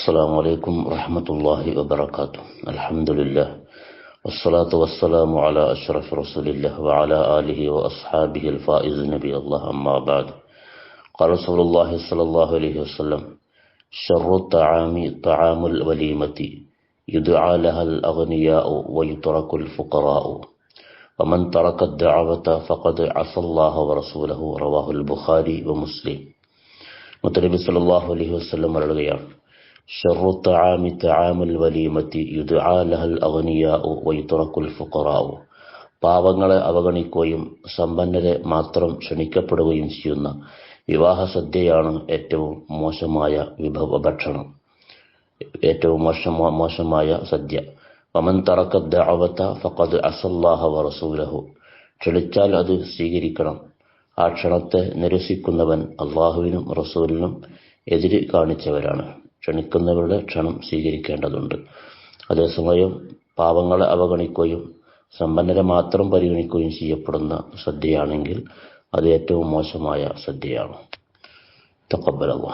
السلام عليكم ورحمة الله وبركاته الحمد لله والصلاة والسلام على أشرف رسول الله وعلى آله وأصحابه الفائز نبي الله أما بعد قال رسول الله صلى الله عليه وسلم شر الطعام طعام الوليمة يدعى لها الأغنياء ويترك الفقراء ومن ترك الدعوة فقد عصى الله ورسوله رواه البخاري ومسلم മുത്തനബി സല്ലല്ലാഹു അലൈഹി വസല്ലം പറയുകയാണ് ഷർറു الطعام طعام വലീമത്തി يدعى لها الأغنياء ويترك ഫുഖറാഉ പാവങ്ങളെ അവഗണിക്കുകയും സമ്പന്നരെ മാത്രം ക്ഷണിക്കപ്പെടുകയും ചെയ്യുന്ന വിവാഹ സദ്യയാണ് ഏറ്റവും മോശമായ വിഭവ ഭക്ഷണം. ഏറ്റവും മോശം മോശമായ സദ്യ. വമൻ തറക്ക ദഅവത ഫഖദ് അസല്ലാഹ വറസൂലഹു ക്ഷണിച്ചാൽ അത് സ്വീകരിക്കണം. ആ ക്ഷണത്തെ നിരസിക്കുന്നവൻ അള്ളാഹുവിനും റസൂലിനും എതിര് കാണിച്ചവരാണ്. ക്ഷണിക്കുന്നവരുടെ ക്ഷണം സ്വീകരിക്കേണ്ടതുണ്ട്. അതേസമയം പാവങ്ങളെ അവഗണിക്കുകയും സമ്പന്നരെ മാത്രം പരിഗണിക്കുകയും ചെയ്യപ്പെടുന്ന സദ്യയാണെങ്കിൽ അത് ഏറ്റവും മോശമായ സദ്യയാണ്. തക്കബലവാ